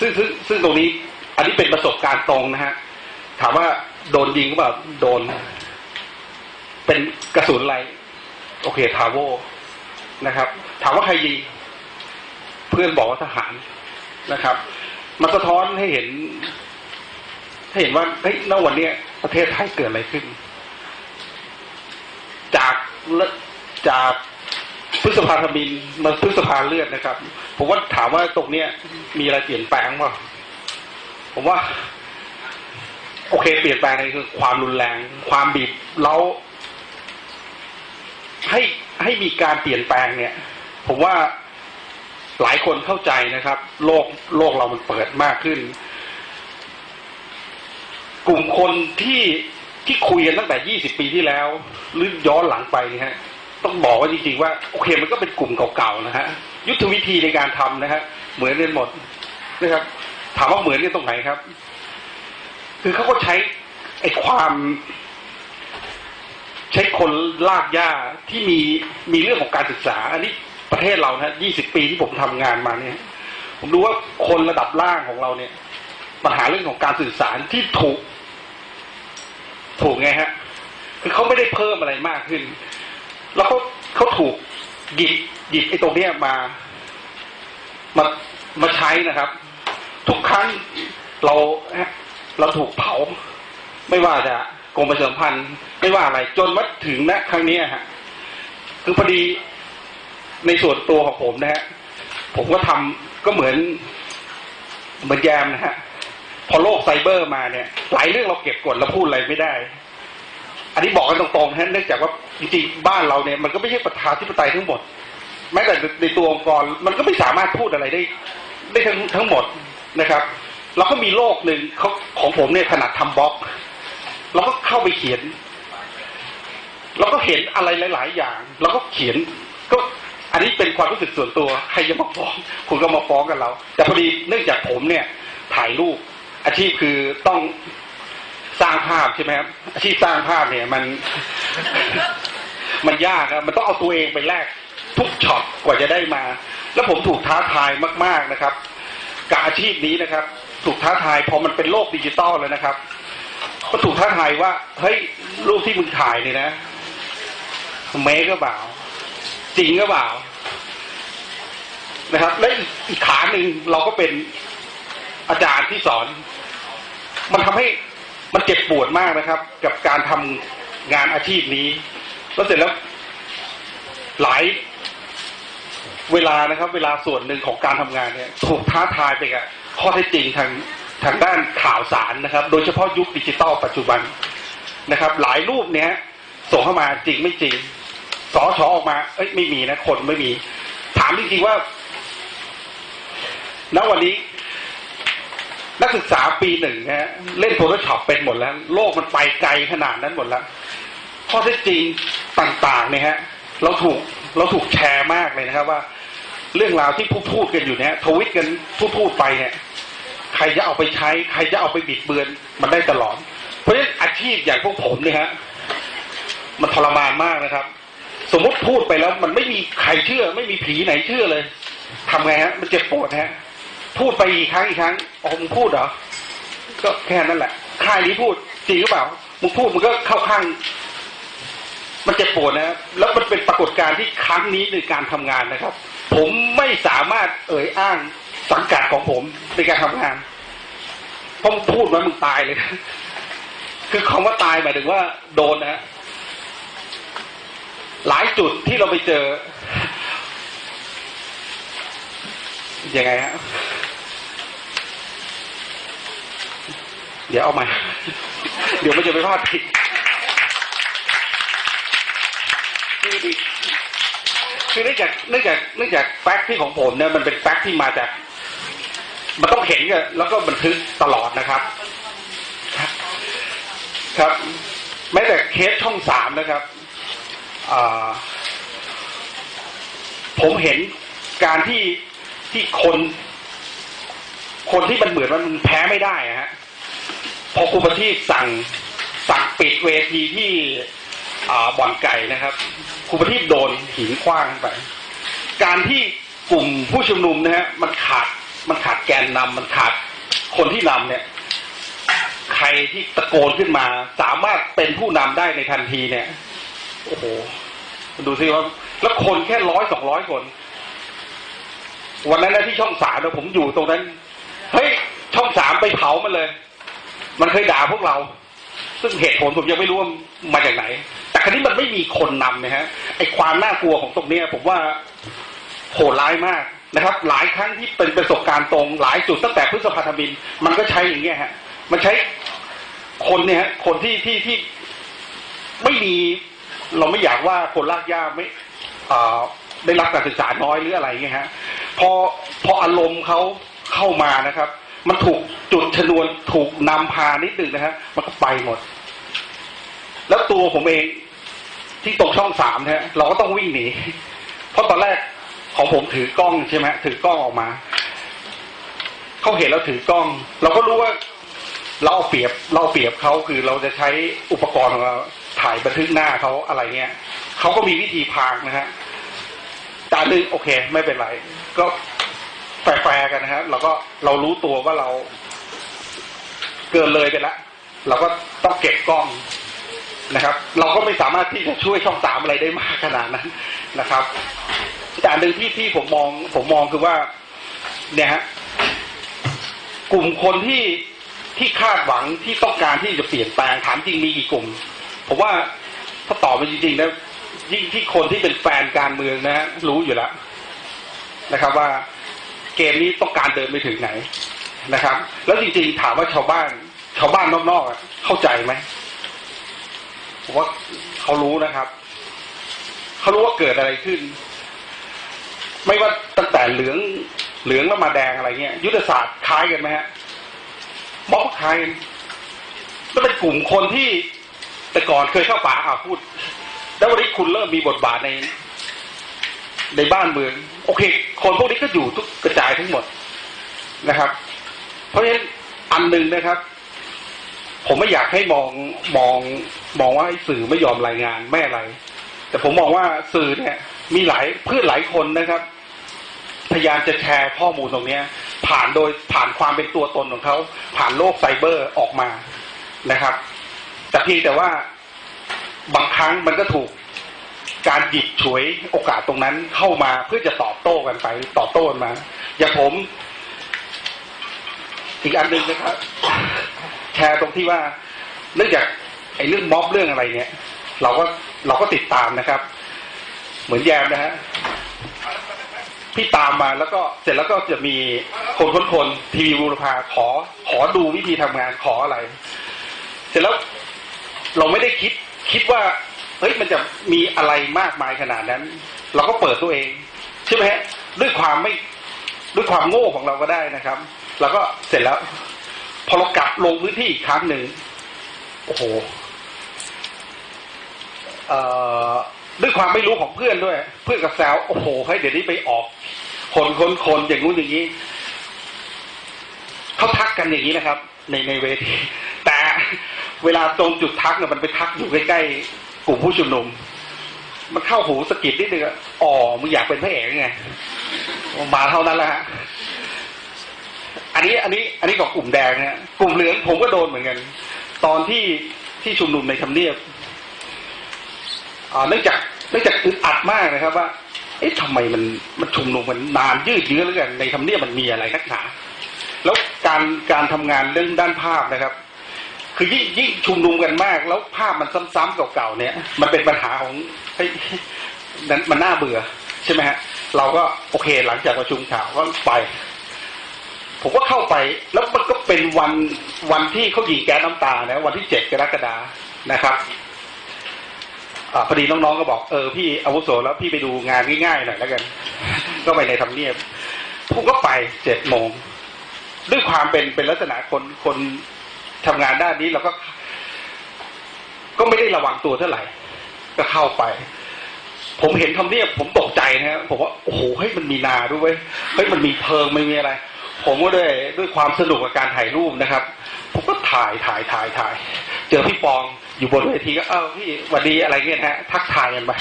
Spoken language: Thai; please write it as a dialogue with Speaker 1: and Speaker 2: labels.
Speaker 1: ซึ่งซึ่งซึ่งตรงนี้ อันนี้เป็นประสบการณ์ตรงนะฮะ ถามว่าโดนยิงหรือเปล่าโดน เป็นกระสุนอะไร โอเคทาโวนะครับ ถามว่าใครยิงเพื่อนบอกว่าทหารนะครับมันสะท้อนให้เห็นให้เห็นว่าเฮ้ยณวันเนี้ยประเทศไทยเกิดอะไรขึ้น จากเลิจาก ฤษภาธมินมาพฤษภาเลือดนะครับ ผมว่าถามว่าตรงเนี้ยมีอะไรเปลี่ยนแปลงเปล่าผมว่า โอเค เปลี่ยนแปลงในคือ ความรุนแรง ความบีบเราให้ให้มีการเปลี่ยนแปลงเนี่ย ผมว่าหลายคนเข้าใจนะครับ โลกโลกเรามันเปิดมากขึ้น กลุ่มคนที่ที่คุยกันตั้งแต่ 20 ปีที่แล้ว หรือย้อนหลังไปเนี่ยฮะ ต้องบอกว่าจริงๆว่าโอเคมันก็เป็นกลุ่มเก่าๆนะฮะยุทธวิธีในการทำนะฮะเหมือนกันหมดนะครับ ถามว่าเหมือนกันตรงไหนครับ คือเขาก็ใช้ไอ้ความใช้คนลากหญ้าที่มีมีเรื่องของการศึกษา อันนี้ประเทศเรานะยี่สิบปีที่ผมทำงานมาเนี่ย ผมดูว่าคนระดับล่างของเราเนี่ยปัญหาเรื่องของการสื่อสารที่ถูก ถูกไงฮะ คือเขาไม่ได้เพิ่มอะไรมากขึ้น แล้วเขาเขาถูกหยิบหยิบไอ้ตรงเนี้ยมา มามาใช้นะครับ ทุกครั้งเราเราถูกเผา ไม่ว่าจะกรมประชาสัมพันธ์ไม่ว่าอะไรจนมาถึงณครั้งนี้ฮะคือพอดีในส่วนตัวของผมนะฮะผมก็ทำก็เหมือนเหมือนแยมนะฮะพอโลกไซเบอร์มาเนี่ย หลายเรื่องเราเก็บกดแล้วพูดอะไรไม่ได้ อันนี้บอกกันตรงๆนะเนื่องจากว่าจริงๆบ้านเราเนี่ยมันก็ไม่ใช่ประชาธิปไตยทั้งหมด แม้แต่ในตัวองค์กรมันก็ไม่สามารถพูดอะไรได้ ได้ทั้งทั้งหมดนะครับเราก็มีโลกหนึ่งเขาของผมเนี่ยถนัดทำบล็อกเราก็เข้าไปเขียนเราก็เห็นอะไรหลาย ๆ อย่างเราก็เขียนก็อันนี้เป็นความรู้สึกส่วนตัวใครจะมาฟ้องคุณก็มาฟ้องกันเรา แต่พอดีเนื่องจากผมเนี่ยถ่ายรูปอาชีพคือต้อง สร้างภาพใช่ไหมครับอาชีพสร้างภาพเนี่ย มัน มันยากครับมันต้องเอาตัวเองไปแลกทุกช็อตกว่าจะได้มา แล้วผมถูกท้าทายมาก ๆนะครับ กับอาชีพนี้นะครับ ถูกท้าทายพอมันเป็นโลกดิจิตอลแล้วนะครับ ก็ถูกท้าทายว่าเฮ้ยรูปที่มึงถ่ายเนี่ยนะเมคก็เปล่าจริงก็เปล่านะครับ และอีกขาหนึ่งเราก็เป็นอาจารย์ที่สอน มันทำให้ มันเจ็บปวดมากนะครับ กับการทำงานอาชีพนี้ แล้วเสร็จแล้วหลายเวลานะครับ เวลาส่วนหนึ่งของการทำงานเนี่ยถูกท้าทายไปกับข้อเท็จจริงทางทางด้านข่าวสารนะครับ โดยเฉพาะยุคดิจิตอลปัจจุบันนะครับ หลายรูปเนี้ยส่งเข้ามาจริงไม่จริงสอชอออกมา เอ้ยไม่มีนะคนไม่มี ถามจริงๆว่า ณวันนี้ นักศึกษาปีหนึ่งนะฮะเล่นโฟโต้ช็อปเป็นหมดแล้ว โลกมันไปไกลขนาดนั้นหมดแล้วข้อเท็จจริงต่างๆเนี่ยฮะเราถูกเราถูกแชร์มากเลยนะครับว่า เรื่องราวที่พูดพูดกันอยู่เนี่ยทวิตกันพูดพูดไปเนี่ยใครจะเอาไปใช้ ใครจะเอาไปบิดเบือนมันได้ตลอด เพราะฉะนั้นอาชีพอย่างพวกผมเนี่ยฮะมันทรมานมากนะครับ สมมติพูดไปแล้วมันไม่มีใครเชื่อ ไม่มีผีไหนเชื่อเลยทำไงฮะ มันเจ็บปวดฮะ พูดไปอีกครั้งอีกครั้งอ๋อมึงพูดเหรอ ก็แค่นั้นแหละค่ายนี้พูดจริงหรือเปล่ามึงพูดมึงก็เข้าข้าง มันเจ็บปวดนะแล้วมันเป็นปรากฏการณ์ที่ครั้งนี้ในการทำงานนะครับ ผมไม่สามารถเอ่ยอ้างสังกัดของผมในการทำงานเพราะมึงพูดไว้มึงตายเลย คือคำว่าตายหมายถึงว่า โดนนะหลายจุดที่เราไปเจอยังไงฮะ เดี๋ยวเอาใหม่ เดี๋ยวมันจะไปพลาดผิดคือเนื่องจากเนื่องจากเนื่องจากแฟกต์ที่ของผมเนี่ยมันเป็นแฟกต์ที่มาจาก มันต้องเห็นกันแล้วก็บันทึกตลอดนะครับ ครับแม้แต่เคสช่องสามนะครับผมเห็นการที่ที่คน คนที่มันเหมือนมันแพ้ไม่ได้อะฮะ พอครูประทีปสั่งสั่งปิดเวทีที่บ่อนไก่นะครับครูประทีปโดนหินคว้างไป การที่กลุ่มผู้ชุมนุมนะฮะมันขาดมันขาดแกนนำมันขาดคนที่นำเนี่ย ใครที่ตะโกนขึ้นมา สามารถเป็นผู้นำได้ในทันทีเนี่ยโอ้โหดูสิว่า แล้วคนแค่ร้อยสองร้อยคน วันนั้นนะที่ช่องสามนะผมอยู่ตรงนั้น เฮ้ย ช่องสามไปเผามันเลย มันเคยด่าพวกเรา ซึ่งเหตุผลผมยังไม่รู้ว่ามาจากไหน แต่ครั้นี้มันไม่มีคนนำนะฮะไอความน่ากลัวของตรงนี้ผมว่าโหดร้ายมากนะครับ หลายครั้งที่เป็นประสบการณ์ตรงหลายจุดตั้งแต่พฤษภาธมิน มันก็ใช้อย่างเงี้ยฮะ มันใช้คนเนี่ยฮะคนที่ที่ที่ไม่มีเราไม่อยากว่าคนลากย่าไม่ได้รับการศึกษาน้อยหรืออะไรเงี้ยฮะพอพออารมณ์เขาเข้ามานะครับ มันถูกจุดชนวนถูกนำพานิดหนึ่งนะฮะมันก็ไปหมด แล้วตัวผมเองที่ตกช่องสามนี่ยเราก็ต้องวิ่งหนีเพราะตอนแรกของผมถือกล้องใช่ไหมถือกล้องออกมาเขาเห็นเราถือกล้อง เราก็รู้ว่าเราเอาเปรียบเราเอาเปรียบเขาคือเราจะใช้อุปกรณ์ของเราถ่ายบันทึกหน้าเขาอะไรเงี้ยเขาก็มีวิธีพางนะฮะจานหนึ่งโอเค ไม่เป็นไร ก็ แฟร์กันนะฮะเราก็เรารู้ตัวว่าเรา เกินเลยไปแล้วเราก็ต้องเก็บกล้องนะครับ เราก็ไม่สามารถที่จะช่วยช่องสามอะไรได้มากขนาดนั้นนะครับแต่อันหนึ่งที่ที่ผมมอง ผมมองคือว่า เนี่ยฮะกลุ่มคนที่ที่คาดหวังที่ต้องการที่จะเปลี่ยนแปลงถามจริงมีกี่กลุ่มผมว่าถ้าตอบไปจริงๆนะยิ่งที่คนที่เป็นแฟนการเมืองนะรู้อยู่แล้วนะครับว่า เกมนี้ต้องการเดินไปถึงไหนนะครับ แล้วจริงๆถามว่าชาวบ้าน ชาวบ้านนอกๆอะเข้าใจไหมผมว่าเขารู้นะครับ เขารู้ว่าเกิดอะไรขึ้น ไม่ว่าตั้งแต่เหลืองเหลืองแล้วมาแดงอะไรเงี้ย ยุทธศาสตร์คล้ายกันไหมฮะม็อบคล้ายกันแล้วเป็นกลุ่มคนที่แต่ก่อนเคยเข้าป่าอ่าพูด แล้ววันนี้คุณเริ่มมีบทบาทใน ในบ้านเมือง โอเค คนพวกนี้ก็อยู่ทุกกระจายทั้งหมดนะครับ เพราะฉะนั้นอันหนึ่งนะครับ ผมไม่อยากให้มองมองมองว่าสื่อไม่ยอมรายงานไม่อะไร แต่ผมมองว่าสื่อเนี่ย มีหลายเพื่อนหลายคนนะครับ พยายามจะแชร์ข้อมูลตรงเนี้ย ผ่านโดยผ่านความเป็นตัวตนของเขาผ่านโลกไซเบอร์ออกมานะครับ แต่เพียงแต่ว่าบางครั้งมันก็ถูก การหยิบฉวยโอกาสตรงนั้นเข้ามาเพื่อจะตอบโต้กันไป ตอบโต้กันมา อย่างผม อีกอันหนึ่งนะครับ แชร์ตรงที่ว่าเนื่องจากไอ้เรื่องม็อบเรื่องอะไรเนี่ย เราก็เราก็ติดตามนะครับ เหมือนแยมนะฮะพี่ตามมาแล้วก็เสร็จแล้วก็จะมีคนคนคนทีวีบูรพาขอขอดูวิธีทำงานขออะไร เสร็จแล้วเราไม่ได้คิดคิดว่า เฮ้ยมันจะมีอะไรมากมายขนาดนั้น เราก็เปิดตัวเองใช่ไหมฮะด้วยความไม่ด้วยความโง่ของเราก็ได้นะครับแล้วก็เสร็จแล้ว พอเรากลับลงพื้นที่อีกครั้งหนึ่งโอ้โหเอ่อด้วยความไม่รู้ของเพื่อนด้วย เพื่อนกับแซวโอ้โหเฮ้เดี๋ยวนี้ไปออกคนคนคนอย่างงู้นอย่างนี้เขาทักกันอย่างนี้นะครับ ในในเวทีแต่เวลาตรงจุดทักเนี่ยมันไปทักอยู่ใกล้ๆ กลุ่มผู้ชุมนุม มันเข้าหูสะกิดนิดนึงอะอ๋อมึงอยากเป็นพระเอกไงมาเท่านั้นแหละฮะอันนี้อันนี้อันนี้ของกลุ่มแดงนะกลุ่มเหลืองผมก็โดนเหมือนกัน ตอนที่ที่ชุมนุมในทำเนียบเนื่องจากเนื่องจากอึดอัดมากนะครับ ว่า เอ๊ะทำไมมันมันชุมนุมมันนานยืดเยื้อเหลือเกินในทำเนียบมันมีอะไรนักหนาแล้วการการทำงานเรื่องด้านภาพนะครับ คือยิ่งยิ่งชุมนุมกันมาก แล้วภาพมันซ้ำๆเก่าๆเนี่ย มันเป็นปัญหาของเฮ้ยนั้นมันน่าเบื่อ ใช่ไหมฮะ เราก็โอเคหลังจากประชุมข่าวก็ไป ผมก็เข้าไป แล้วมันก็เป็นวันวันที่เขายิงแก๊สน้ำตานะวันที่เจ็ดกรกฎานะครับอพอดีน้องๆก็บอกเออพี่อาวุโสแล้วพี่ไปดูงานง่ายๆหน่อยแล้วกัน ก็ไปในทำเนียบผมก็ไปเจ็ดโมงด้วยความเป็นเป็นลักษณะคนคน ทำงานด้านนี้เราก็ ก็ไม่ได้ระวังตัวเท่าไหร่ ก็เข้าไป ผมเห็นทำเนียบผมตกใจนะฮะผมว่าโอ้โหเฮ้ยมันมีนาด้วยเฮ้ยมันมีเพิงไม่มีอะไร ผมก็ด้วยด้วยความสนุกกับการถ่ายรูปนะครับ ผมก็ถ่ายถ่ายถ่ายถ่าย เจอพี่ปองอยู่บนเวทีก็เออพี่วัดดีอะไรเงี้ยนะฮะทักทายกันมา